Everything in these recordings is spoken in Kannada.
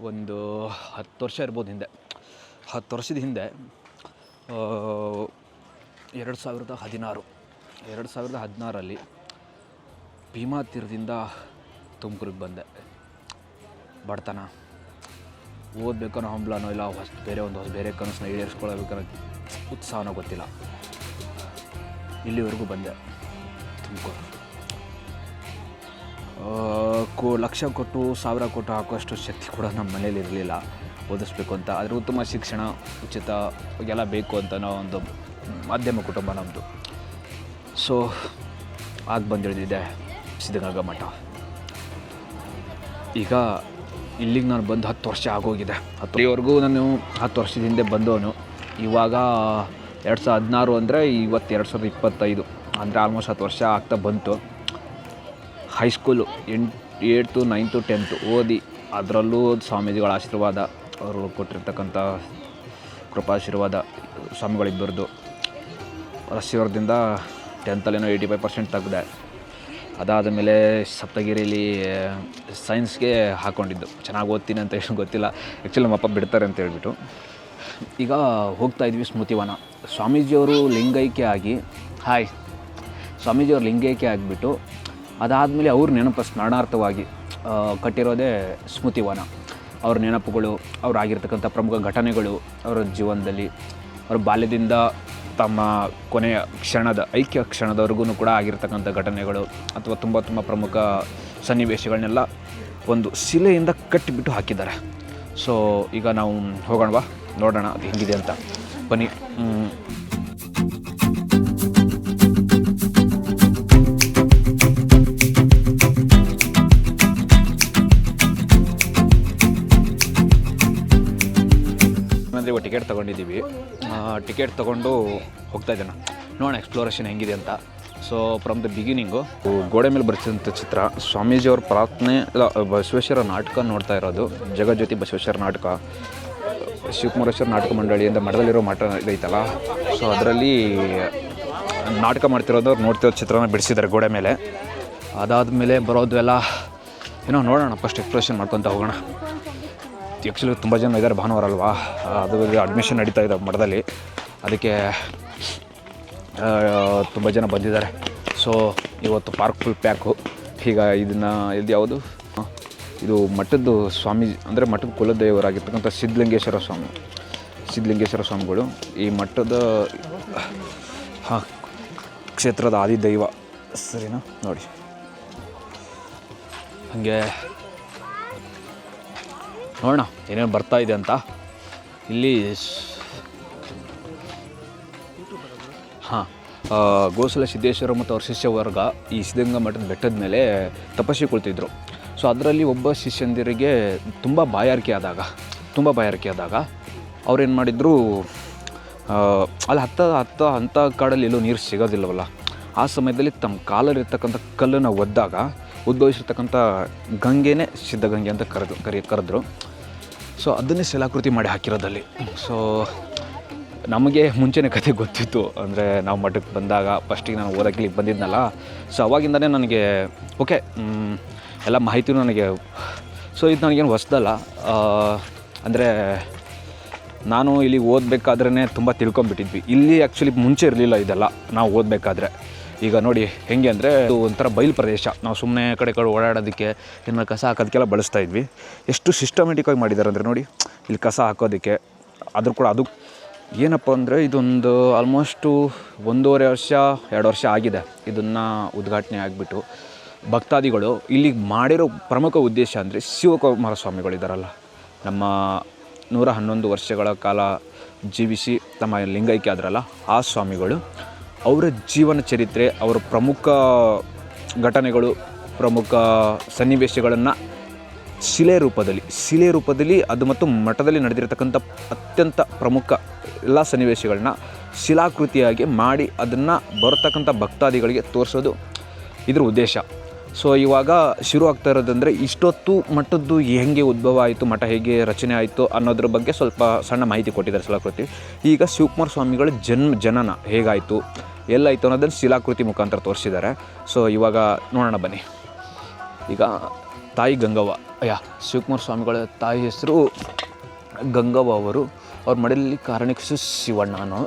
ಒಂದು ಹತ್ತು ವರ್ಷ ಇರ್ಬೋದು ಹಿಂದೆ. ಹತ್ತು ವರ್ಷದ ಹಿಂದೆ ಎರಡು ಸಾವಿರದ ಹದಿನಾರು, ಎರಡು ಸಾವಿರದ ಹದಿನಾರಲ್ಲಿ ಭೀಮಾ ತೀರದಿಂದ ತುಮಕೂರಿಗೆ ಬಂದೆ. ಬಡತನ. ಓದಬೇಕು ಅನ್ನೋ ಹಂಬಲನೋ ಇಲ್ಲ ಹೊಸ ಬೇರೆ ಒಂದು ಹೊಸ ಬೇರೆ ಕನಸನ್ನ ಈಡೇರಿಸ್ಕೊಳ್ಬೇಕನ್ನೋ ಉತ್ಸಾಹನೋ ಗೊತ್ತಿಲ್ಲ. ಇಲ್ಲಿವರೆಗೂ ಬಂದೆ ತುಮಕೂರು. ಕೋ ಲಕ್ಷ ಕೊಟ್ಟು ಸಾವಿರ ಕೊಟ್ಟು ಹಾಕುವಷ್ಟು ಶಕ್ತಿ ಕೂಡ ನಮ್ಮ ಮನೇಲಿ ಇರಲಿಲ್ಲ. ಓದಿಸ್ಬೇಕು ಅಂತ. ಆದರೆ ಉತ್ತಮ ಶಿಕ್ಷಣ, ಉಚಿತ ಎಲ್ಲ ಬೇಕು ಅಂತ ನಾವು ಒಂದು ಮಾಧ್ಯಮ ಕುಟುಂಬ ನಮ್ಮದು ಸೊ ಆಗ ಬಂದಿಳಿದಿದೆ ಸಿದ್ಧಗಂಗಾ ಮಠ. ಈಗ ಇಲ್ಲಿಗೆ ನಾನು ಬಂದು ಹತ್ತು ವರ್ಷ ಆಗೋಗಿದೆ. ಹತ್ತು ಇಲ್ಲಿವರೆಗೂ ನಾನು ಹತ್ತು ವರ್ಷದ ಹಿಂದೆ ಬಂದವನು. ಇವಾಗ ಎರಡು ಸಾವಿರದ ಹದಿನಾರು ಅಂದರೆ ಇವತ್ತು ಎರಡು ಸಾವಿರದ ಇಪ್ಪತ್ತೈದು. ಅಂದರೆ ಆಲ್ಮೋಸ್ಟ್ ಹತ್ತು ವರ್ಷ ಆಗ್ತಾ ಬಂತು. ಹೈಸ್ಕೂಲು ಎಂಟು ಏಯ್ತು ನೈನ್ತು ಟೆಂತು ಓದಿ ಅದರಲ್ಲೂ ಸ್ವಾಮೀಜಿಗಳ ಆಶೀರ್ವಾದ ಅವರು ಕೊಟ್ಟಿರ್ತಕ್ಕಂಥ ಕೃಪಾಶೀರ್ವಾದ ಸ್ವಾಮಿಗಳಿಬ್ಬರದು ಆಶೀರ್ವಾದದಿಂದ ಟೆಂತಲ್ಲೇನೋ ಏಯ್ಟಿ ಫೈವ್ ಪರ್ಸೆಂಟ್ ತೆಗ್ದೆ. ಅದಾದ ಮೇಲೆ ಸಪ್ತಗಿರಿಲಿ ಸೈನ್ಸ್ಗೆ ಹಾಕ್ಕೊಂಡಿದ್ದು ಚೆನ್ನಾಗಿ ಓದ್ತೀನಿ ಅಂತ ಏನು ಗೊತ್ತಿಲ್ಲ. ಆ್ಯಕ್ಚುಲಿ ನಮ್ಮಪ್ಪ ಬಿಡ್ತಾರೆ ಅಂತ ಹೇಳ್ಬಿಟ್ಟು. ಈಗ ಹೋಗ್ತಾ ಇದ್ವಿ ಸ್ಮೃತಿವನ. ಸ್ವಾಮೀಜಿಯವರು ಲಿಂಗೈಕ್ಯ ಆಗಿ ಹಾಯ್ ಸ್ವಾಮೀಜಿಯವರು ಲಿಂಗೈಕ್ಯ ಆಗಿಬಿಟ್ಟು ಅದಾದಮೇಲೆ ಅವ್ರ ನೆನಪು ಸ್ಮರಣಾರ್ಥವಾಗಿ ಕಟ್ಟಿರೋದೇ ಸ್ಮೃತಿವನ. ಅವ್ರ ನೆನಪುಗಳು ಅವರಾಗಿರ್ತಕ್ಕಂಥ ಪ್ರಮುಖ ಘಟನೆಗಳು ಅವರ ಜೀವನದಲ್ಲಿ. ಅವ್ರ ಬಾಲ್ಯದಿಂದ ತಮ್ಮ ಕೊನೆಯ ಕ್ಷಣದ, ಐಕ್ಯ ಕ್ಷಣದವರೆಗೂ ಕೂಡ ಆಗಿರ್ತಕ್ಕಂಥ ಘಟನೆಗಳು, ಅಥವಾ ತುಂಬ ತುಂಬ ಪ್ರಮುಖ ಸನ್ನಿವೇಶಗಳನ್ನೆಲ್ಲ ಒಂದು ಶಿಲೆಯಿಂದ ಕಟ್ಟಿಬಿಟ್ಟು ಹಾಕಿದ್ದಾರೆ. ಸೊ ಈಗ ನಾವು ಹೋಗೋಣವಾ? ನೋಡೋಣ ಅದು ಹೆಂಗಿದೆ ಅಂತ. ಬನ್ನಿ. ಟಿಕೆಟ್ ತೊಗೊಂಡಿದ್ದೀವಿ. ಟಿಕೆಟ್ ತೊಗೊಂಡು ಹೋಗ್ತಾ ಇದ್ದೇನೆ. ನೋಡೋಣ ಎಕ್ಸ್ಪ್ಲೋರೇಷನ್ ಹೆಂಗಿದೆ ಅಂತ. ಸೊ ಫ್ರಮ್ ದ ಬಿಗಿನಿಂಗು ಗೋಡೆ ಮೇಲೆ ಬರ್ತಿದ್ದಂಥ ಚಿತ್ರ, ಸ್ವಾಮೀಜಿಯವ್ರ ಪ್ರಾರ್ಥನೆ, ಇಲ್ಲ, ಬಸವೇಶ್ವರ ನಾಟಕ ನೋಡ್ತಾ ಇರೋದು. ಜಗಜ್ಯೋತಿ ಬಸವೇಶ್ವರ ನಾಟಕ, ಶಿವಕುಮಾರೇಶ್ವರ ನಾಟಕ ಮಂಡಳಿಯಿಂದ ಮಠದಲ್ಲಿರೋ ಮಾಟ ಇದೈತಲ್ಲ. ಸೊ ಅದರಲ್ಲಿ ನಾಟಕ ಮಾಡ್ತಿರೋದು ನೋಡ್ತಿರೋ ಚಿತ್ರನ ಬಿಡಿಸಿದ್ದಾರೆ ಗೋಡೆ ಮೇಲೆ. ಅದಾದ ಮೇಲೆ ಬರೋದು ಎಲ್ಲ ಏನೋ ನೋಡೋಣ ಫಸ್ಟ್ ಎಕ್ಸ್ಪ್ಲೋರೇಷನ್ ಮಾಡ್ಕೊತ ಹೋಗೋಣ. ಆ್ಯಕ್ಚುಲಿ ತುಂಬ ಜನ ಇದ್ದಾರೆ ಭಾನುವಾರ ಅಲ್ವಾ? ಅದು ಅಡ್ಮಿಷನ್ ನಡೀತಾ ಇದೆ ಮಠದಲ್ಲಿ. ಅದಕ್ಕೆ ತುಂಬ ಜನ ಬಂದಿದ್ದಾರೆ. ಸೊ ಇವತ್ತು ಪಾರ್ಕ್ ಫುಲ್ ಪ್ಯಾಕು ಈಗ ಇದನ್ನು ಇದು ಯಾವುದು? ಇದು ಮಠದ್ದು ಸ್ವಾಮೀಜಿ ಅಂದರೆ ಮಠದ ಕುಲದೇವರಾಗಿರ್ತಕ್ಕಂಥ ಸಿದ್ಧಲಿಂಗೇಶ್ವರ ಸ್ವಾಮಿ. ಸಿದ್ಧಲಿಂಗೇಶ್ವರ ಸ್ವಾಮಿಗಳು. ಈ ಮಠದ ಹಾಂ ಕ್ಷೇತ್ರದ ಆದಿದೈವ. ಸರಿನಾ? ನೋಡಿ. ಹಾಗೆ ನೋಡೋಣ, ಏನೇನು ಬರ್ತಾ ಇದೆ ಅಂತ. ಇಲ್ಲಿ ಹಾಂ ಗೋಸಲ ಸಿದ್ದೇಶ್ವರ ಮತ್ತು ಅವ್ರ ಶಿಷ್ಯ ವರ್ಗ ಈ ಸಿದ್ಧಗಂಗಾ ಮಠದ ಬೆಟ್ಟದ ಮೇಲೆ ತಪಸ್ಸಿ ಕುಳಿತಿದ್ರು. ಸೊ, ಅದರಲ್ಲಿ ಒಬ್ಬ ಶಿಷ್ಯಂದಿರಿಗೆ ತುಂಬ ಬಾಯಾರಿಕೆ ಆದಾಗ, ತುಂಬ ಬಾಯಾರಿಕೆ ಆದಾಗ ಅವ್ರೇನು ಮಾಡಿದರು ಅಲ್ಲಿ ಹತ್ತ ಹತ್ತ ಅಂಥ ಕಾಡಲ್ಲಿ ಎಲ್ಲೂ ನೀರು ಸಿಗೋದಿಲ್ಲವಲ್ಲ, ಆ ಸಮಯದಲ್ಲಿ ತಮ್ಮ ಕಾಲಲ್ಲಿರ್ತಕ್ಕಂಥ ಕಲ್ಲನ್ನು ಒದ್ದಾಗ ಉದ್ಭವಿಸಿರ್ತಕ್ಕಂಥ ಗಂಗೆನೇ ಸಿದ್ಧಗಂಗೆ ಅಂತ ಕರೆದು ಕರಿ, ಕರೆದ್ರು. ಸೊ ಅದನ್ನೇ ಶಿಲಾಕೃತಿ ಮಾಡಿ ಹಾಕಿರೋದಲ್ಲಿ ಸೊ ನಮಗೆ ಮುಂಚೆನೇ ಕತೆ ಗೊತ್ತಿತ್ತು. ಅಂದರೆ ನಾವು ಮಠಕ್ಕೆ ಬಂದಾಗ ಫಸ್ಟಿಗೆ ನಾನು ಓದಕ್ಕೆ ಬಂದಿದ್ನಲ್ಲ. ಸೊ ಅವಾಗಿಂದನೇ ನನಗೆ ಓಕೆ ಎಲ್ಲ ಮಾಹಿತಿನೂ ನನಗೆ ಸೊ ಇದು ನನಗೇನು ಹೊಸ್ದಲ್ಲ. ಅಂದರೆ ನಾನು ಇಲ್ಲಿ ಓದಬೇಕಾದ್ರೇ ತುಂಬ ತಿಳ್ಕೊಂಬಿಟ್ಟಿದ್ವಿ ಇಲ್ಲಿ ಆ್ಯಕ್ಚುಲಿ ಮುಂಚೆ ಇರಲಿಲ್ಲ ಇದೆಲ್ಲ. ನಾವು ಓದಬೇಕಾದ್ರೆ. ಈಗ ನೋಡಿ, ಹೆಂಗೆ ಅಂದರೆ ಇದು ಒಂಥರ ಬಯಲು ಪ್ರದೇಶ. ನಾವು ಸುಮ್ಮನೆ ಕಡೆ ಕಡೆ ಓಡಾಡೋದಕ್ಕೆ ಇನ್ನು ಕಸ ಹಾಕೋದಕ್ಕೆಲ್ಲ ಬಳಸ್ತಾ ಇದ್ವಿ. ಎಷ್ಟು ಸಿಸ್ಟಮೆಟಿಕ್ಕಾಗಿ ಮಾಡಿದ್ದಾರೆ ಅಂದರೆ ನೋಡಿ, ಇಲ್ಲಿ ಕಸ ಹಾಕೋದಕ್ಕೆ ಅದ್ರ ಕೂಡ ಅದು ಏನಪ್ಪ ಅಂದರೆ ಇದೊಂದು ಆಲ್ಮೋಸ್ಟು ಒಂದೂವರೆ ವರ್ಷ, ಎರಡು ವರ್ಷ ಆಗಿದೆ ಇದನ್ನು ಉದ್ಘಾಟನೆ ಆಗಿಬಿಟ್ಟು. ಭಕ್ತಾದಿಗಳು ಇಲ್ಲಿ ಮಾಡಿರೋ ಪ್ರಮುಖ ಉದ್ದೇಶ ಅಂದರೆ ಶಿವಕುಮಾರ ಸ್ವಾಮಿಗಳಿದ್ದಾರಲ್ಲ ನಮ್ಮ ನೂರ ಹನ್ನೊಂದು ವರ್ಷಗಳ ಕಾಲ ಜೀವಿಸಿ ತಮ್ಮ ಲಿಂಗೈಕ್ಯ ಆದ್ರಲ್ಲ, ಆ ಸ್ವಾಮಿಗಳು ಅವರ ಜೀವನ ಚರಿತ್ರೆ, ಅವರ ಪ್ರಮುಖ ಘಟನೆಗಳು, ಪ್ರಮುಖ ಸನ್ನಿವೇಶಗಳನ್ನು ಶಿಲೆ ರೂಪದಲ್ಲಿ ಶಿಲೆ ರೂಪದಲ್ಲಿ ಅದು ಮತ್ತು ಮಠದಲ್ಲಿ ನಡೆದಿರತಕ್ಕಂಥ ಅತ್ಯಂತ ಪ್ರಮುಖ ಎಲ್ಲ ಸನ್ನಿವೇಶಗಳನ್ನ ಶಿಲಾಕೃತಿಯಾಗಿ ಮಾಡಿ ಅದನ್ನು ಬರತಕ್ಕಂಥ ಭಕ್ತಾದಿಗಳಿಗೆ ತೋರಿಸೋದು ಇದ್ರ ಉದ್ದೇಶ. ಸೊ ಇವಾಗ ಶುರು ಆಗ್ತಾ ಇರೋದಂದರೆ ಇಷ್ಟೊತ್ತು ಮಠದ್ದು ಹೆಂಗೆ ಉದ್ಭವ ಆಯಿತು, ಮಠ ಹೇಗೆ ರಚನೆ ಆಯಿತು ಅನ್ನೋದ್ರ ಬಗ್ಗೆ ಸ್ವಲ್ಪ ಸಣ್ಣ ಮಾಹಿತಿ ಕೊಟ್ಟಿದ್ದಾರೆ ಶಿಲಾಕೃತಿ. ಈಗ ಶಿವಕುಮಾರ ಸ್ವಾಮಿಗಳ ಜನ್ಮ, ಜನನ ಹೇಗಾಯಿತು? ಎಲ್ಲಾಯಿತು ಅನ್ನೋದನ್ನು ಶಿಲಾಕೃತಿ ಮುಖಾಂತರ ತೋರಿಸಿದ್ದಾರೆ. ಸೊ ಇವಾಗ ನೋಡೋಣ ಬನ್ನಿ. ಈಗ ತಾಯಿ ಗಂಗವ್ವ. ಅಯ್ಯ, ಶಿವಕುಮಾರ ಸ್ವಾಮಿಗಳ ತಾಯಿ ಹೆಸರು ಗಂಗವ್ವ ಅವರು. ಅವ್ರ ಮಡಿಲಲ್ಲಿ ಶಿವಣ್ಣ ಅನ್ನೋ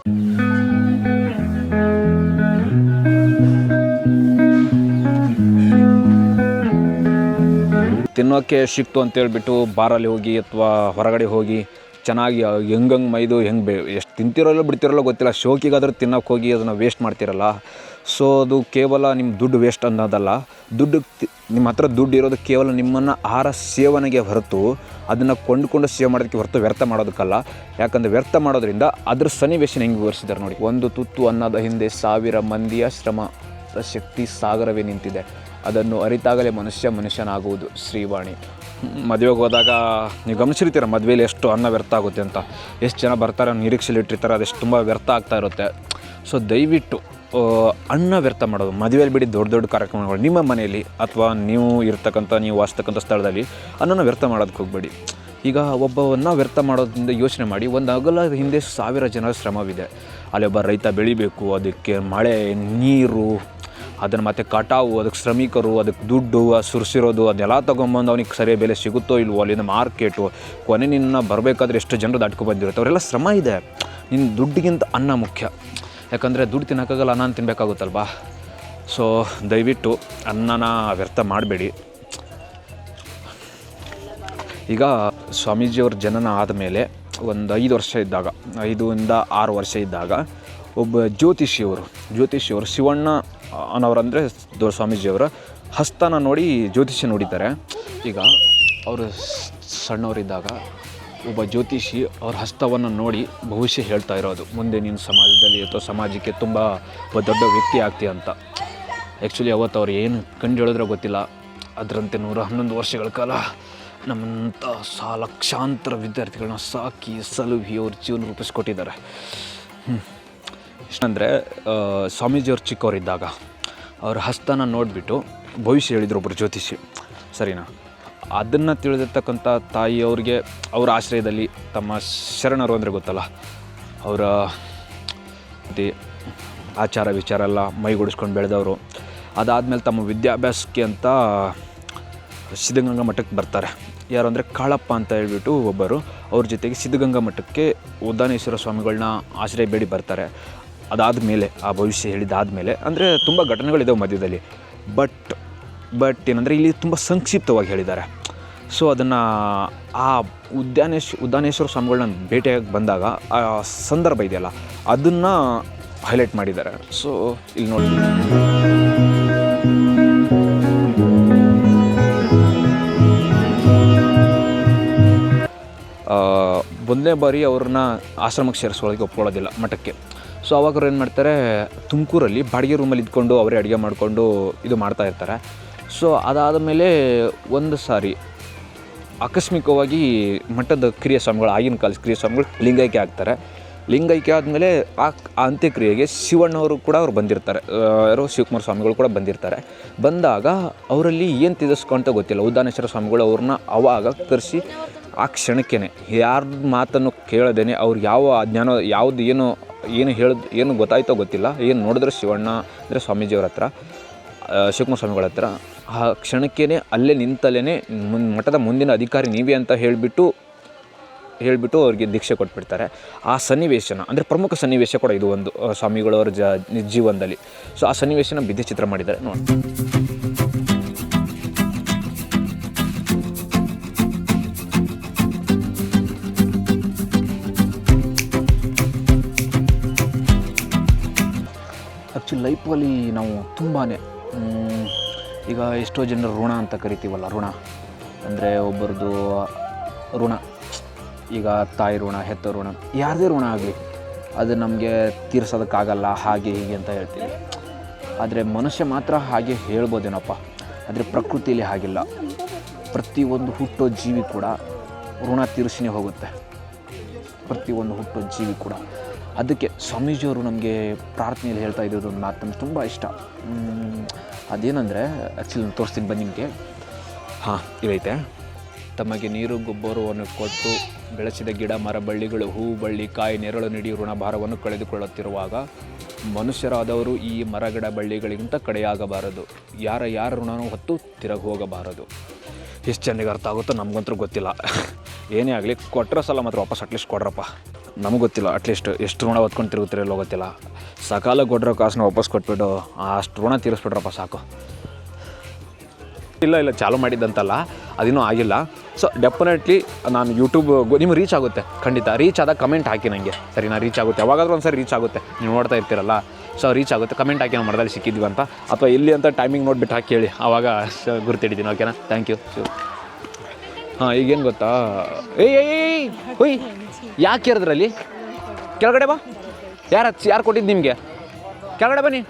ತಿನ್ನೋಕ್ಕೆ ಸಿಕ್ತು ಅಂತೇಳ್ಬಿಟ್ಟು ಬಾರಲ್ಲಿ ಹೋಗಿ ಅಥವಾ ಹೊರಗಡೆ ಹೋಗಿ ಚೆನ್ನಾಗಿ ಹೆಂಗಂಗೆ ಮೈದು ಹೆಂಗೆ ಬೇ ಎಷ್ಟು ತಿಂತಿರೋಲ್ಲ ಬಿಡ್ತಿರೋಲ್ಲ ಗೊತ್ತಿಲ್ಲ. ಶೋಕಿಗಾದರೂ ತಿನ್ನೋಕೆ ಹೋಗಿ ಅದನ್ನು ವೇಸ್ಟ್ ಮಾಡ್ತಿರಲ್ಲ. ಸೊ ಅದು ಕೇವಲ ನಿಮ್ಮ ದುಡ್ಡು ವೇಸ್ಟ್ ಅನ್ನೋದಲ್ಲ ದುಡ್ಡು ನಿಮ್ಮ ಹತ್ರ ದುಡ್ಡು ಇರೋದು ಕೇವಲ ನಿಮ್ಮನ್ನು ಆಹಾರ ಸೇವನೆಗೆ ಹೊರತು ಅದನ್ನು ಕೊಂಡುಕೊಂಡು ಸೇವ್ ಮಾಡೋದಕ್ಕೆ ಹೊರತು ವ್ಯರ್ಥ ಮಾಡೋದಕ್ಕಲ್ಲ. ಯಾಕಂದರೆ ವ್ಯರ್ಥ ಮಾಡೋದ್ರಿಂದ ಅದ್ರ ಸನ್ನಿವೇಶನ ಹೆಂಗೆ ವಿವರಿಸಿದ್ದಾರೆ ನೋಡಿ. ಒಂದು ತುತ್ತು ಅನ್ನದ ಹಿಂದೆ ಸಾವಿರ ಮಂದಿಯ ಶ್ರಮ, ಶಕ್ತಿ ಸಾಗರವೇ ನಿಂತಿದೆ. ಅದನ್ನು ಅರಿತಾಗಲೇ ಮನುಷ್ಯ ಮನುಷ್ಯನಾಗುವುದು ಶ್ರೀವಾಣಿ. ಮದುವೆಗೆ ಹೋದಾಗ ನೀವು ಗಮನಿಸಿರ್ತೀರ ಮದುವೆಯಲ್ಲಿ ಎಷ್ಟು ಅನ್ನ ವ್ಯರ್ಥ ಆಗುತ್ತೆ ಅಂತ. ಎಷ್ಟು ಜನ ಬರ್ತಾರೆ, ನಿರೀಕ್ಷೆಲಿ ಇಟ್ಟಿರ್ತಾರೆ, ಅದೆಷ್ಟು ತುಂಬ ವ್ಯರ್ಥ ಆಗ್ತಾ ಇರುತ್ತೆ. ಸೊ ದಯವಿಟ್ಟು ಅನ್ನ ವ್ಯರ್ಥ ಮಾಡೋದು ಮದುವೆಯಲ್ಲಿ ಬಿಡಿ ದೊಡ್ಡ ದೊಡ್ಡ ಕಾರ್ಯಕ್ರಮಗಳು. ನಿಮ್ಮ ಮನೆಯಲ್ಲಿ ಅಥವಾ ನೀವು ಇರ್ತಕ್ಕಂಥ, ನೀವು ವಾಸ್ತಕ್ಕಂಥ ಸ್ಥಳದಲ್ಲಿ ಅನ್ನನ ವ್ಯರ್ಥ ಮಾಡೋದಕ್ಕೆ ಹೋಗಬೇಡಿ. ಈಗ ಒಬ್ಬವನ್ನ ವ್ಯರ್ಥ ಮಾಡೋದ್ರಿಂದ ಯೋಚನೆ ಮಾಡಿ, ಒಂದು ಅಗಲ ಹಿಂದೆ ಸಾವಿರ ಜನರ ಶ್ರಮವಿದೆ. ಅಲ್ಲಿ ಒಬ್ಬ ರೈತ ಬೆಳಿಬೇಕು, ಅದಕ್ಕೆ ಮಳೆ, ನೀರು ಅದನ್ನು ಮತ್ತೆ ಕಟಾವು, ಅದಕ್ಕೆ ಶ್ರಮಿಕರು, ಅದಕ್ಕೆ ದುಡ್ಡು ಸುರಿಸಿರೋದು, ಅದೆಲ್ಲ ತೊಗೊಂಬಂದು ಅವ್ನಿಗೆ ಸರಿ ಬೆಲೆ ಸಿಗುತ್ತೋ ಇಲ್ವೋ, ಅಲ್ಲಿಂದ ಮಾರ್ಕೆಟು, ಕೊನೆ ನಿನ್ನ ಬರಬೇಕಾದ್ರೆ ಎಷ್ಟು ಜನರು ದಾಟ್ಕೊ ಬಂದಿರುತ್ತೆ. ಅವರೆಲ್ಲ ಶ್ರಮ ಇದೆ. ನಿನ್ನ ದುಡ್ಡಿಗಿಂತ ಅನ್ನ ಮುಖ್ಯ. ಯಾಕಂದರೆ ದುಡ್ಡು ತಿನ್ನೋಕ್ಕಾಗಲ್ಲ, ಅನ್ನ ತಿನ್ನಬೇಕಾಗುತ್ತಲ್ವ ಸೊ ದಯವಿಟ್ಟು ಅನ್ನನ ವ್ಯರ್ಥ ಮಾಡಬೇಡಿ. ಈಗ ಸ್ವಾಮೀಜಿಯವ್ರ ಜನನ ಆದಮೇಲೆ ಒಂದು ಐದು ವರ್ಷ ಇದ್ದಾಗ ಐದರಿಂದ ಆರು ವರ್ಷ ಇದ್ದಾಗ, ಒಬ್ಬ ಜ್ಯೋತಿಷಿಯವರು ಜ್ಯೋತಿಷಿಯವರು ಶಿವಣ್ಣ ಅನ್ನೋರಂದರೆ ದೊ ಸ್ವಾಮೀಜಿಯವರ ಹಸ್ತನ ನೋಡಿ ಜ್ಯೋತಿಷಿ ನೋಡಿದ್ದಾರೆ. ಈಗ ಅವರು ಸಣ್ಣವರಿದ್ದಾಗ ಒಬ್ಬ ಜ್ಯೋತಿಷಿ ಅವ್ರ ಹಸ್ತವನ್ನು ನೋಡಿ ಭವಿಷ್ಯ ಹೇಳ್ತಾ ಇರೋದು. ಮುಂದೆ ನೀನು ಸಮಾಜದಲ್ಲಿ ಅಥವಾ ಸಮಾಜಕ್ಕೆ ತುಂಬ ದೊಡ್ಡ ವ್ಯಕ್ತಿ ಆಗ್ತೀಯ ಅಂತ. ಆ್ಯಕ್ಚುಲಿ ಅವತ್ತು ಅವ್ರು ಏನು ಕಂಡು ಹೇಳಿದ್ರೆ ಗೊತ್ತಿಲ್ಲ. ಅದರಂತೆ ನೂರ ಹನ್ನೊಂದು ವರ್ಷಗಳ ಕಾಲ ನಮ್ಮಂಥ ಸಾ ಲಕ್ಷಾಂತರ ವಿದ್ಯಾರ್ಥಿಗಳನ್ನ ಸಾಕಿ ಸಲುಹಿ ಅವ್ರ ಜೀವನ ರೂಪಿಸ್ಕೊಟ್ಟಿದ್ದಾರೆ. ಇಷ್ಟಂದರೆ ಸ್ವಾಮೀಜಿಯವ್ರು ಚಿಕ್ಕವರಿದ್ದಾಗ ಅವ್ರ ಹಸ್ತನ ನೋಡಿಬಿಟ್ಟು ಭವಿಷ್ಯ ಹೇಳಿದ್ರು ಒಬ್ಬರು ಜ್ಯೋತಿಷಿ ಸರಿನಾ? ಅದನ್ನು ತಿಳಿದಿರ್ತಕ್ಕಂಥ ತಾಯಿಯವ್ರಿಗೆ ಅವರ ಆಶ್ರಯದಲ್ಲಿ ತಮ್ಮ ಶರಣರು ಅಂದರೆ ಗೊತ್ತಲ್ಲ, ಅವರ ಆಚಾರ ವಿಚಾರ ಎಲ್ಲ ಮೈಗೂಡಿಸ್ಕೊಂಡು ಬೆಳೆದವರು. ಅದಾದಮೇಲೆ ತಮ್ಮ ವಿದ್ಯಾಭ್ಯಾಸಕ್ಕೆ ಅಂತ ಸಿದ್ಧಗಂಗಾ ಮಠಕ್ಕೆ ಬರ್ತಾರೆ. ಯಾರು ಅಂದರೆ ಕಾಳಪ್ಪ ಅಂತ ಹೇಳ್ಬಿಟ್ಟು ಒಬ್ಬರು, ಅವ್ರ ಜೊತೆಗೆ ಸಿದ್ಧಗಂಗಾ ಮಠಕ್ಕೆ ಉದ್ದಾನೇಶ್ವರ ಸ್ವಾಮಿಗಳನ್ನ ಆಶ್ರಯ ಬೇಡಿ ಬರ್ತಾರೆ. ಅದಾದ ಮೇಲೆ ಆ ಭವಿಷ್ಯ ಹೇಳಿದಾದಮೇಲೆ, ಅಂದರೆ ತುಂಬ ಘಟನೆಗಳಿದ್ದಾವೆ ಮಧ್ಯದಲ್ಲಿ. ಬಟ್ ಬಟ್ ಏನಂದರೆ ಇಲ್ಲಿ ತುಂಬ ಸಂಕ್ಷಿಪ್ತವಾಗಿ ಹೇಳಿದ್ದಾರೆ. ಸೊ ಅದನ್ನು ಆ ಉದ್ಯಾನೇಶ್, ಉದ್ಯಾನೇಶ್ವರ ಸ್ವಾಮಿಗಳನ್ನ ಭೇಟಿಯಾಗಿ ಬಂದಾಗ, ಆ ಸಂದರ್ಭ ಇದೆಯಲ್ಲ, ಅದನ್ನು ಹೈಲೈಟ್ ಮಾಡಿದ್ದಾರೆ. ಸೊ ಇಲ್ಲಿ ನೋಡಿ ಒಂದನೇ ಬಾರಿ ಅವ್ರನ್ನ ಆಶ್ರಮಕ್ಕೆ ಸೇರಿಸೋಳಗೆ ಒಪ್ಕೊಳ್ಳೋದಿಲ್ಲ ಮಠಕ್ಕೆ. ಸೊ ಅವಾಗ ಅವ್ರು ಏನು ಮಾಡ್ತಾರೆ, ತುಮಕೂರಲ್ಲಿ ಬಾಡಿಗೆ ರೂಮಲ್ಲಿ ಇದ್ಕೊಂಡು ಅವರೇ ಅಡುಗೆ ಮಾಡಿಕೊಂಡು ಇದು ಮಾಡ್ತಾ ಇರ್ತಾರೆ. ಸೊ ಅದಾದ ಮೇಲೆ ಒಂದು ಸಾರಿ ಆಕಸ್ಮಿಕವಾಗಿ ಮಠದ ಕ್ರಿಯಾ ಸ್ವಾಮಿಗಳು ಆಗಿನ ಕಾಲದ ಕ್ರಿಯಾ ಸ್ವಾಮಿಗಳು ಲಿಂಗೈಕ್ಯ ಆಗ್ತಾರೆ. ಲಿಂಗೈಕ್ಯ ಆದಮೇಲೆ ಆ ಅಂತ್ಯಕ್ರಿಯೆಗೆ ಶಿವಣ್ಣವರು ಕೂಡ ಅವ್ರು ಬಂದಿರ್ತಾರೆ. ಯಾರೋ ಶಿವಕುಮಾರ ಸ್ವಾಮಿಗಳು ಕೂಡ ಬಂದಿರ್ತಾರೆ. ಬಂದಾಗ ಅವರಲ್ಲಿ ಏನು ತಿದಸ್ಕೊಂತ ಗೊತ್ತಿಲ್ಲ. ಉದ್ದಾನೇಶ್ವರ ಸ್ವಾಮಿಗಳು ಅವ್ರನ್ನ ಅವಾಗ ಕರೆಸಿ, ಆ ಕ್ಷಣಕ್ಕೇ ಯಾರ ಮಾತನ್ನು ಕೇಳದೇನೆ, ಅವ್ರು ಯಾವ ಜ್ಞಾನ, ಯಾವುದು ಏನು ಏನು ಹೇಳೋದು ಏನು ಗೊತ್ತಾಯ್ತೋ ಗೊತ್ತಿಲ್ಲ. ಏನು ನೋಡಿದ್ರೆ ಶಿವಣ್ಣ, ಅಂದರೆ ಸ್ವಾಮೀಜಿಯವ್ರ ಹತ್ರ ಶಿವಕುಮಾರ ಸ್ವಾಮಿಗಳ ಹತ್ರ, ಆ ಕ್ಷಣಕ್ಕೇ ಅಲ್ಲೇ ನಿಂತಲ್ಲೇ ಮುನ್, ಮಠದ ಮುಂದಿನ ಅಧಿಕಾರಿ ನೀವೇ ಅಂತ ಹೇಳಿಬಿಟ್ಟು ಹೇಳಿಬಿಟ್ಟು ಅವ್ರಿಗೆ ದೀಕ್ಷೆ ಕೊಟ್ಬಿಡ್ತಾರೆ. ಆ ಸನ್ನಿವೇಶನ, ಅಂದರೆ ಪ್ರಮುಖ ಸನ್ನಿವೇಶ ಕೂಡ ಇದು ಒಂದು ಸ್ವಾಮಿಗಳವರ ಜ, ಜೀವನದಲ್ಲಿ. ಸೊ ಆ ಸನ್ನಿವೇಶನ ಬಿದ್ದೆ ಚಿತ್ರ ಮಾಡಿದ್ದಾರೆ. ನೋಡಿ ಆ್ಯಕ್ಚುಲಿ ನಾವು ತುಂಬಾ ಈಗ ಎಷ್ಟೋ ಜನರು ಋಣ ಅಂತ ಕರಿತೀವಲ್ಲ, ಋಣ. ಅಂದರೆ ಒಬ್ಬರದು ಋಣ. ಈಗ ತಾಯಿ ಋಣ, ಹೆತ್ತ ಋಣ, ಯಾರದೇ ಋಣ ಆಗಲಿ, ಅದು ನಮಗೆ ತೀರ್ಸೋದಕ್ಕಾಗಲ್ಲ, ಹಾಗೆ ಹೀಗೆ ಅಂತ ಹೇಳ್ತೀವಿ. ಆದರೆ ಮನುಷ್ಯ ಮಾತ್ರ ಹಾಗೆ ಹೇಳ್ಬೋದೇನಪ್ಪ? ಆದರೆ ಪ್ರಕೃತಿಯಲ್ಲಿ ಹಾಗಿಲ್ಲ. ಪ್ರತಿಯೊಂದು ಹುಟ್ಟೋ ಜೀವಿ ಕೂಡ ಋಣ ತೀರಿಸಿನೇ ಹೋಗುತ್ತೆ. ಪ್ರತಿಯೊಂದು ಹುಟ್ಟು ಜೀವಿ ಕೂಡ. ಅದಕ್ಕೆ ಸ್ವಾಮೀಜಿಯವರು ನಮಗೆ ಪ್ರಾರ್ಥನೆಯಲ್ಲಿ ಹೇಳ್ತಾ ಇದ್ದಿದ್ದು ಒಂದು ಮಾತು ನಮ್ಗೆ ತುಂಬ ಇಷ್ಟ. ಅದೇನಂದರೆ ಆ್ಯಕ್ಚುಲಿ ನಾನು ತೋರಿಸ್ತೀನಿ ಬನ್ನಿ ನಿಮಗೆ. ಹಾಂ, ಇದೈತೆ. ತಮಗೆ ನೀರು, ಗೊಬ್ಬರವನ್ನು ಕೊಟ್ಟು ಬೆಳೆಸಿದ ಗಿಡ, ಮರ, ಬಳ್ಳಿಗಳು, ಹೂ, ಬಳ್ಳಿ, ಕಾಯಿ, ನೆರಳು ನೀಡಿ ಋಣಭಾರವನ್ನು ಕಳೆದುಕೊಳ್ಳುತ್ತಿರುವಾಗ ಮನುಷ್ಯರಾದವರು ಈ ಮರ, ಗಿಡ, ಬಳ್ಳಿಗಳಿಗಿಂತ ಕಡೆಯಾಗಬಾರದು. ಯಾರ ಯಾರ ಋಣನೂ ಹೊತ್ತು ತಿರುಗಿ ಹೋಗಬಾರದು. ಎಷ್ಟು ಚೆನ್ನಾಗಿ ಅರ್ಥ ಆಗುತ್ತೋ ನಮಗಂತೂ ಗೊತ್ತಿಲ್ಲ. ಏನೇ ಆಗಲಿ ಕೊಟ್ಟರೆ ಸಲ ಮಾತ್ರ ವಾಪಸ್ ಅಟ್ಲೀಸ್ಟ್ ಕೊಡ್ರಪ್ಪ. ನಮಗೆ ಗೊತ್ತಿಲ್ಲ ಅಟ್ಲೀಸ್ಟ್ ಎಷ್ಟು ಋಣ ಹೊತ್ಕೊಂಡು ತಿರುಗುತ್ತಿರಲ್ಲೋ ಗೊತ್ತಿಲ್ಲ. ಸಕಾಲ ಕೊಡ್ರೋ ಕಾಸನ್ನ ವಾಪಸ್ ಕೊಟ್ಬಿಟ್ಟು ಅಷ್ಟು ಋಣ ತೀರಿಸ್ಬಿಟ್ರಪ್ಪ ಸಾಕು. ಇಲ್ಲ ಇಲ್ಲ, ಚಾಲು ಮಾಡಿದ್ದಂತಲ್ಲ, ಅದಿನ್ನೂ ಆಗಿಲ್ಲ. ಸೊ ಡೆಫಿನೆಟ್ಲಿ ನಾನು ಯೂಟ್ಯೂಬ್ ನಿಮ್ಗೆ ರೀಚ್ ಆಗುತ್ತೆ. ಖಂಡಿತ ರೀಚ್ ಆದಾಗ ಕಮೆಂಟ್ ಹಾಕಿ ನನಗೆ ಸರಿ ನಾನು ರೀಚ್ ಆಗುತ್ತೆ. ಯಾವಾಗಾದರೂ ಒಂದು ಸರಿ ರೀಚ್ ಆಗುತ್ತೆ. ನೀವು ನೋಡ್ತಾ ಇರ್ತೀರಲ್ಲ. ಸೊ ರೀಚ್ ಆಗುತ್ತೆ. ಕಮೆಂಟ್ ಹಾಕಿ ನಾವು ಮರದಲ್ಲಿ ಸಿಕ್ಕಿದ್ವಿ ಅಂತ. ಅಥವಾ ಇಲ್ಲಿ ಅಂತ ಟೈಮಿಂಗ್ ನೋಡಿಬಿಟ್ಟು ಹಾಕಿ ಹೇಳಿ. ಆವಾಗ ಗುರುತಿಡಿದ್ದೀನಿ ಓಕೆನಾ ಥ್ಯಾಂಕ್ ಯು ಹಾಂ, ಈಗೇನು ಗೊತ್ತಾ? ಏಯ್ ಏಯ್ ಹುಯ್. ಯಾಕೆ ಕೇಳಿದ್ರಲ್ಲಿ? ಕೆಳಗಡೆ ಬಾ. ಯಾರು ಯಾರು ಕೊಟ್ಟಿದ್ದು ನಿಮಗೆ? ಕೆಳಗಡೆ ಬನ್ನಿ.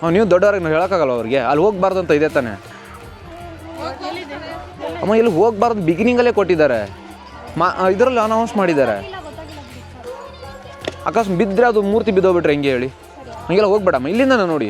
ಹಾಂ, ನೀವು ದೊಡ್ಡವ್ರಿಗೆ ನಾವು ಹೇಳೋಕ್ಕಾಗಲ್ಲ ಅವ್ರಿಗೆ. ಅಲ್ಲಿ ಹೋಗ್ಬಾರ್ದು ಅಂತ ಇದೆ ತಾನೆ. ಅಮ್ಮ, ಇಲ್ಲಿ ಹೋಗ್ಬಾರ್ದು ಬಿಗಿನಿಂಗಲ್ಲೇ ಕೊಟ್ಟಿದ್ದಾರೆ. ಮಾ ಇದರಲ್ಲಿ ಅನೌನ್ಸ್ ಮಾಡಿದ್ದಾರೆ. ಅಕಸ್ಮಾತ್ ಬಿದ್ದರೆ ಅದು ಮೂರ್ತಿ ಬಿದ್ದೋಗ್ಬಿಟ್ರೆ ಹಿಂಗೆ ಹೇಳಿ? ಹಂಗೆಲ್ಲ ಹೋಗ್ಬೇಡಮ್ಮ ಇಲ್ಲಿಂದ ನೋಡಿ.